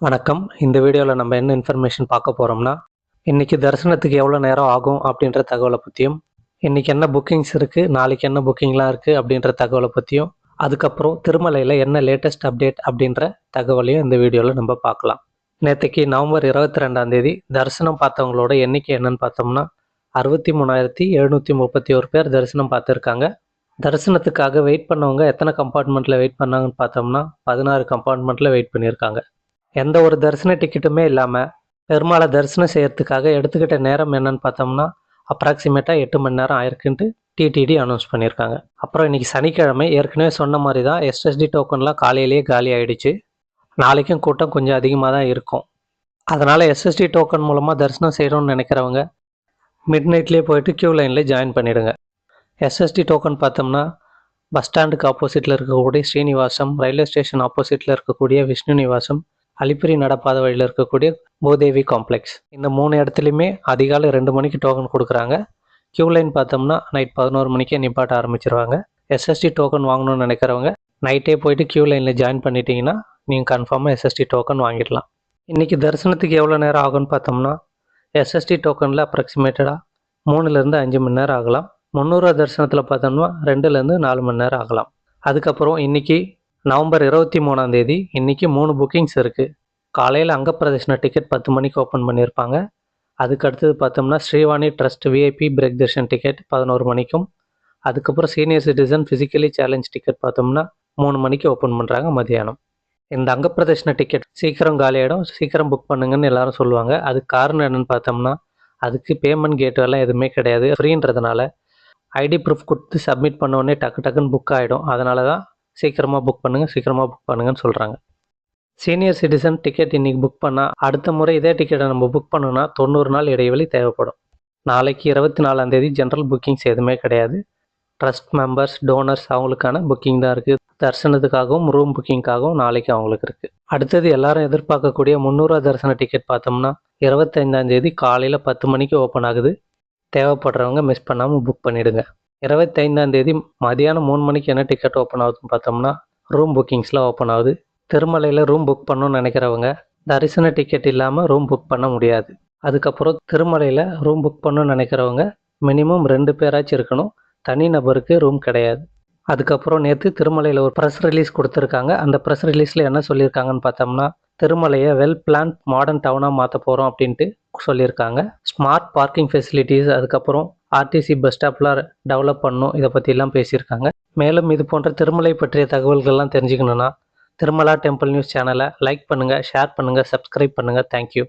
வணக்கம். இந்த வீடியோவில் நம்ம என்ன இன்ஃபர்மேஷன் பார்க்க போகிறோம்னா இன்றைக்கி தரிசனத்துக்கு எவ்வளோ நேரம் ஆகும் அப்படின்ற தகவலை பற்றியும் இன்றைக்கி என்ன புக்கிங்ஸ் இருக்குது நாளைக்கு என்ன புக்கிங்லாம் இருக்குது அப்படின்ற தகவலை பற்றியும் அதுக்கப்புறம் திருமலையில் என்ன லேட்டஸ்ட் அப்டேட் அப்படின்ற தகவலையும் இந்த வீடியோவில் நம்ம பார்க்கலாம். நேற்றுக்கு நவம்பர் இருபத்தி ரெண்டாம் தேதி தரிசனம் பார்த்தவங்களோட எண்ணிக்கை என்னன்னு பார்த்தோம்னா அறுபத்தி மூணாயிரத்தி எழுநூற்றி முப்பத்தி ஒரு பேர் தரிசனம் பார்த்துருக்காங்க. தரிசனத்துக்காக வெயிட் பண்ணவங்க எத்தனை கம்பார்ட்மெண்ட்டில் வெயிட் பண்ணாங்கன்னு பார்த்தோம்னா பதினாறு கம்பார்ட்மெண்ட்டில் வெயிட் பண்ணியிருக்காங்க. எந்த ஒரு தரிசன டிக்கெட்டுமே இல்லாமல் பெருமாளை தரிசனம் செய்கிறதுக்காக எடுத்துக்கிட்ட நேரம் என்னன்னு பார்த்தோம்னா அப்ராக்சிமேட்டாக எட்டு மணி நேரம் ஆயிருக்குன்ட்டு டிடிடி அனௌன்ஸ் பண்ணியிருக்காங்க. அப்புறம் இன்றைக்கி சனிக்கிழமை ஏற்கனவே சொன்ன மாதிரி தான் எஸ்எஸ்டி டோக்கன்லாம் காலையிலேயே காலி ஆகிடுச்சு நாளைக்கும் கூட்டம் கொஞ்சம் அதிகமாக தான் இருக்கும். அதனால் எஸ்எஸ்டி டோக்கன் மூலமாக தரிசனம் செய்யணும்னு நினைக்கிறவங்க மிட் நைட்லேயே போயிட்டு க்யூ லைனில் ஜாயின் பண்ணிவிடுங்க எஸ்எஸ்டி டோக்கன் பார்த்தோம்னா பஸ் ஸ்டாண்டுக்கு ஆப்போசிட்டில் இருக்கக்கூடிய ஸ்ரீனிவாசம் ரயில்வே ஸ்டேஷன் ஆப்போசிட்டில் இருக்கக்கூடிய விஷ்ணு நிவாசம் அலிப்பிரி நடப்பாத வழியில் இருக்கக்கூடிய பூதேவி காம்ப்ளெக்ஸ் இந்த மூணு இடத்துலையுமே அதிகாலை ரெண்டு மணிக்கு டோக்கன் கொடுக்குறாங்க. க்யூ லைன் பார்த்தோம்னா நைட் பதினோரு மணிக்கே நிப்பாட்ட ஆரம்பிச்சிருவாங்க. எஸ்எஸ்டி டோக்கன் வாங்கணும்னு நினைக்கிறவங்க நைட்டே போயிட்டு க்யூ லைனில் ஜாயின் பண்ணிட்டீங்கன்னா நீங்கள் கன்ஃபார்மாக எஸ்எஸ்டி டோக்கன் வாங்கிடலாம். இன்றைக்கி தரிசனத்துக்கு எவ்வளோ நேரம் ஆகும்னு பார்த்தோம்னா எஸ்எஸ்டி டோக்கனில் அப்ராக்சிமேட்டடாக மூணுலேருந்து அஞ்சு மணி நேரம் ஆகலாம். முந்நூறுவா தரிசனத்தில் பார்த்தோம்னா ரெண்டுலேருந்து நாலு மணி நேரம் ஆகலாம். அதுக்கப்புறம் இன்றைக்கி நவம்பர் இருபத்தி மூணாம் தேதி இன்றைக்கி மூணு புக்கிங்ஸ் இருக்குது காலையில் அங்கப்பிரதர்ஷன டிக்கெட் பத்து மணிக்கு ஓப்பன் பண்ணியிருப்பாங்க. அதுக்கு அடுத்தது பார்த்தோம்னா Srivani trust VIP break darshan ticket பதினோரு மணிக்கும். அதுக்கப்புறம் senior citizen physically challenge ticket பார்த்தோம்னா மூணு மணிக்கு ஓப்பன் பண்ணுறாங்க மதியானம் இந்த அங்கப்பிரதர்ஷன டிக்கெட் சீக்கிரம் காலியாகிடும் சீக்கிரம் புக் பண்ணுங்கன்னு எல்லாரும் சொல்லுவாங்க. அதுக்கு காரணம் என்னென்னு பார்த்தோம்னா அதுக்கு பேமெண்ட் கேட்டு எல்லாம் எதுவுமே கிடையாது. ஃப்ரீன்றதுனால ஐடி ப்ரூஃப் கொடுத்து சப்மிட் பண்ணோடனே டக்கு டக்குன்னு புக் ஆகிடும் அதனால தான் சீக்கிரமாக புக் பண்ணுங்கள் சீக்கிரமாக புக் பண்ணுங்கன்னு சொல்கிறாங்க சீனியர் சிட்டிசன் டிக்கெட் இன்றைக்கி புக் பண்ணால் அடுத்த முறை இதே டிக்கெட்டை நம்ம புக் பண்ணோன்னா தொண்ணூறு நாள் இடைவெளி தேவைப்படும். நாளைக்கு இருபத்தி நாலாம் தேதி ஜென்ரல் புக்கிங்ஸ் எதுவுமே கிடையாது. ட்ரஸ்ட் மெம்பர்ஸ் டோனர்ஸ் அவங்களுக்கான புக்கிங் தான் இருக்குது தரிசனத்துக்காகவும் ரூம் புக்கிங்காகவும் நாளைக்கு அவங்களுக்கு இருக்குது அடுத்தது எல்லாரும் எதிர்பார்க்கக்கூடிய முந்நூறுவா தரிசன டிக்கெட் பார்த்தோம்னா இருபத்தைந்தாம் தேதி காலையில் பத்து மணிக்கு ஓப்பன் ஆகுது. தேவைப்படுறவங்க மிஸ் பண்ணாமல் புக் பண்ணிவிடுங்க இருபத்தைந்தாம் தேதி மதியானம் மூணு மணிக்கு என்ன டிக்கெட் ஓப்பன் ஆகுதுன்னு பார்த்தோம்னா ரூம் புக்கிங்ஸ்லாம் ஓப்பன் ஆகுது. திருமலையில் ரூம் புக் பண்ணணும்னு நினைக்கிறவங்க தரிசன டிக்கெட் இல்லாமல் ரூம் புக் பண்ண முடியாது. அதுக்கப்புறம் திருமலையில் ரூம் புக் பண்ணணும்னு நினைக்கிறவங்க மினிமம் ரெண்டு பேராச்சும் இருக்கணும். தனி நபருக்கு ரூம் கிடையாது. அதுக்கப்புறம் நேற்று திருமலையில் ஒரு ப்ரெஸ் ரிலீஸ் கொடுத்துருக்காங்க. அந்த ப்ரெஸ் ரிலீஸில் என்ன சொல்லியிருக்காங்கன்னு பார்த்தோம்னா திருமலையை வெல் பிளான் மாடர்ன் டவுனாக மாற்ற போகிறோம் அப்படின்ட்டு சொல்லியிருக்காங்க. ஸ்மார்ட் பார்க்கிங் ஃபெசிலிட்டிஸ் அதுக்கப்புறம் ஆர்டிசி பஸ் ஸ்டாப்லாம் டெவலப் பண்ணணும் இதை பற்றிலாம் பேசியிருக்காங்க. மேலும் இது போன்ற திருமலை பற்றிய தகவல்கள்லாம் தெரிஞ்சுக்கணுன்னா திருமலா டெம்பிள் நியூஸ் சேனலை லைக் பண்ணுங்கள் ஷேர் பண்ணுங்கள் சப்ஸ்கிரைப் பண்ணுங்கள் தேங்க்யூ